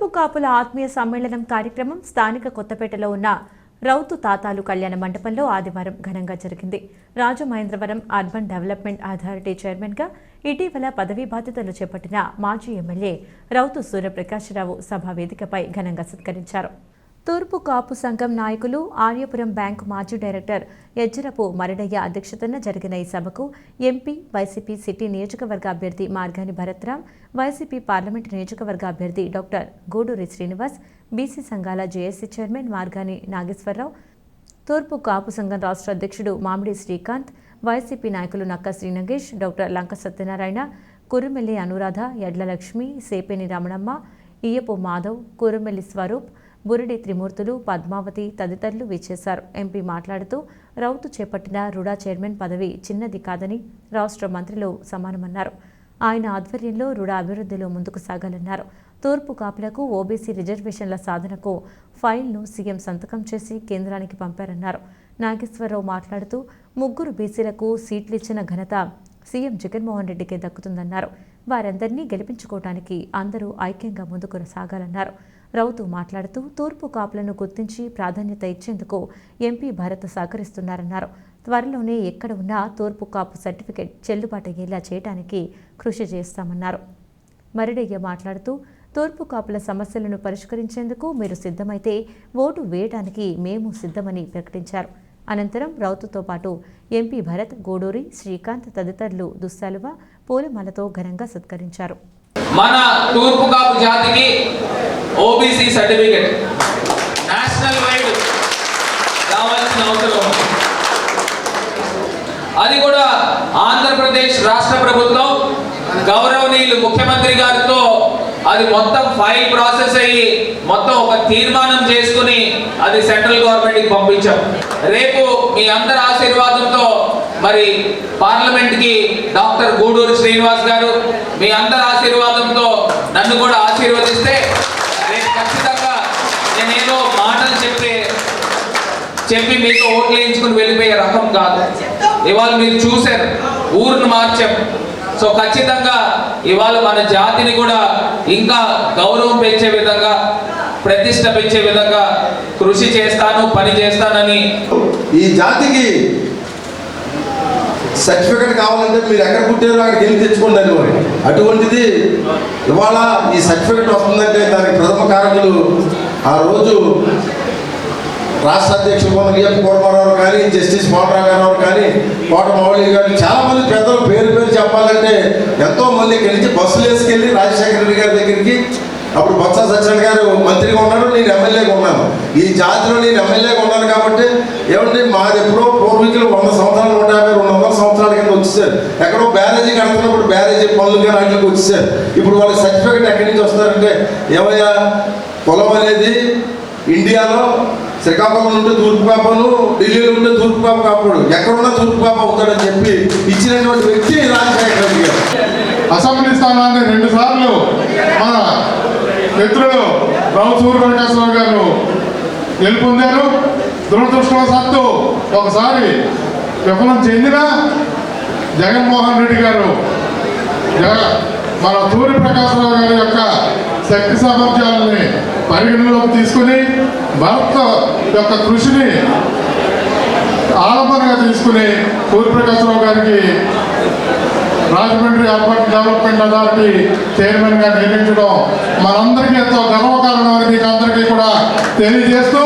తూర్పు కాపుల ఆత్మీయ సమ్మేళనం కార్యక్రమం స్థానిక కొత్తపేటలో ఉన్న రౌతు తాతాలు కళ్యాణ మండపంలో ఆదివారం ఘనంగా జరిగింది. రాజమహేంద్రవరం అర్బన్ డెవలప్మెంట్ అథారిటీ చైర్మన్గా ఇటీవల పదవీ బాధ్యతలు చేపట్టిన మాజీ ఎమ్మెల్యే రౌతు సూర్యప్రకాశ్రావు సభా వేదికపై ఘనంగా సత్కరించారు. తూర్పు కాపు సంఘం నాయకులు ఆర్యపురం బ్యాంకు మాజీ డైరెక్టర్ ఎజ్జరపు మరడయ్య అధ్యక్షతన జరిగిన ఈ సభకు ఎంపీ వైసీపీ సిటీ నియోజకవర్గ అభ్యర్థి మార్గాని భరత్రామ్ వైసీపీ పార్లమెంటు నియోజకవర్గ అభ్యర్థి డాక్టర్ గూడూరి శ్రీనివాస్ బీసీ సంఘాల జేఏసీ చైర్మన్ మార్గాని నాగేశ్వరరావు తూర్పు కాపు సంఘం రాష్ట్ర అధ్యక్షుడు మామిడి శ్రీకాంత్ వైసీపీ నాయకులు నక్క శ్రీనగేష్ డాక్టర్ లంక సత్యనారాయణ కురుమెల్లి అనురాధ యడ్ల లక్ష్మి సేపేని రమణమ్మ ఇయ్యపు మాధవ్ కురుమెల్లి స్వరూప్ బురిడి త్రిమూర్తులు పద్మావతి తదితరులు విచ్చేశారు. ఎంపీ మాట్లాడుతూ రౌతు చేపట్టిన రుడా చైర్మన్ పదవి చిన్నది కాదని రాష్ట్ర మంత్రిలో సమానమన్నారు. ఆయన ఆధ్వర్యంలో రుడా అభివృద్ధిలో ముందుకు సాగాలన్నారు. తూర్పు కాపులకు ఓబీసీ రిజర్వేషన్ల సాధనకు ఫైల్ను సీఎం సంతకం చేసి కేంద్రానికి పంపారన్నారు. నాగేశ్వరరావు మాట్లాడుతూ ముగ్గురు బీసీలకు సీట్లు ఇచ్చిన ఘనత సీఎం జగన్మోహన్ రెడ్డికే దక్కుతుందన్నారు. వారందరినీ గెలిపించుకోవడానికి అందరూ ఐక్యంగా ముందుకు సాగాలన్నారు. రౌతు మాట్లాడుతూ తూర్పు కాపులను గుర్తించి ప్రాధాన్యత ఇచ్చేందుకు ఎంపీ భరత్ సహకరిస్తున్నారన్నారు. త్వరలోనే ఎక్కడ ఉన్నా తూర్పు కాపు సర్టిఫికెట్ చెల్లుబాటు అయ్యేలా చేయడానికి కృషి చేస్తామన్నారు. మరిడయ్య మాట్లాడుతూ తూర్పు కాపుల సమస్యలను పరిష్కరించేందుకు మీరు సిద్ధమైతే ఓటు వేయడానికి మేము సిద్ధమని ప్రకటించారు. అనంతరం రౌతుతో పాటు ఎంపీ భరత్ గూడూరి శ్రీకాంత్ తదితరులు దుస్సాలువ పూలమాలతో ఘనంగా సత్కరించారు. మన తూర్పు కాపు జాతికి ఓబీసీ సర్టిఫికెట్ నేషనల్ వైడ్ రావాల్సిన అవసరం అది కూడా ఆంధ్రప్రదేశ్ రాష్ట్ర ప్రభుత్వం గౌరవనీయులు ముఖ్యమంత్రి గారితో అది మొత్తం ఫైల్ ప్రాసెస్ అయ్యి మొత్తం ఒక తీర్మానం చేసుకుని అది సెంట్రల్ గవర్నమెంట్కి పంపించాం. రేపు మీ అందరి ఆశీర్వాదంతో మరి పార్లమెంట్కి డాక్టర్ గూడూరు శ్రీనివాస్ గారు మీ అందరి ఆశీర్వాదంతో నన్ను కూడా ఆశీర్వదిస్తే రేపు ఖచ్చితంగా నేనేదో మాటలు చెప్పే చెప్పి మీకు ఓట్లు వేయించుకుని వెళ్ళిపోయే రకం కాదు. ఇవాళ మీరు చూశారు ఊరును మార్చాం. సో ఖచ్చితంగా ఇవాళ మన జాతిని కూడా ఇంకా గౌరవం పెంచే విధంగా ప్రతిష్ట పెంచే విధంగా కృషి చేస్తాను పని చేస్తానని ఈ జాతికి సర్టిఫికెట్ కావాలంటే మీరు ఎక్కడ పుట్టారో అక్కడికి వెళ్ళి తెచ్చుకోండి మరి. అటువంటిది ఇవాళ ఈ సర్టిఫికెట్ వస్తుందంటే దానికి ప్రథమ కారకులు ఆ రోజు రాష్ట్ర అధ్యక్షులు మన విఎఫ్ కోరమారావు కానీ జస్టిస్ మోహన్ గారు కానీ కోట మౌళి గారు చాలామంది పెద్దలు పేరు పేరు చెప్పాలంటే ఎంతో మంది ఇక్కడి నుంచి బస్సులు వేసుకెళ్ళి రాజశేఖర రెడ్డి గారి దగ్గరికి అప్పుడు బొత్స సత్యనారాయణ గారు మంత్రిగా ఉన్నాడు నేను ఎమ్మెల్యేగా ఉన్నాను. ఈ జాతిలో నేను ఎమ్మెల్యేగా ఉన్నాను కాబట్టి ఏమంటే మాది ఎప్పుడో పూర్వీకులు వంద సంవత్సరాలు నూట యాభై రెండు వందల వచ్చేసారు. ఎక్కడో బ్యారేజీ కడుతున్నప్పుడు బ్యారేజీ పనులు కానీ వాటికి వచ్చేసారు. ఇప్పుడు వాళ్ళ సర్టిఫికెట్ ఎక్కడి నుంచి వస్తారంటే ఏమయ్యా పొలం అనేది ఇండియాలో శ్రీకాకుళం ఉంటే తూర్పు పాపను ఢిల్లీలో ఉంటే తూర్పు పాప కాపాడు. ఎక్కడున్నా తూర్పు పాప అవుతాడని చెప్పి ఇచ్చినటువంటి వ్యక్తి రాజశేఖర రెడ్డి గారు. అసెంబ్లీ స్థానాన్ని రెండు సార్లు మన మిత్రుడు రావు సూర్యప్రకాశ్రావు గారు గెలుపొందారు. దురదృష్టవశాత్తు ఒకసారి విఫలం చెందినా జగన్మోహన్ రెడ్డి గారు మన మన సూర్యప్రకాశ్రావు గారి యొక్క శక్తి సామర్థ్యాలని పరిగణలోకి తీసుకుని భరత్ యొక్క కృషిని ఆలంబనగా తీసుకుని సూర్యప్రకాశ్రావు గారికి రాజమండ్రి అర్బన్ డెవలప్మెంట్ అథారిటీ చైర్మన్గా నియమించడం మనందరికీ ఎంతో గర్వకారణం అని మీకు అందరికీ కూడా తెలియజేస్తూ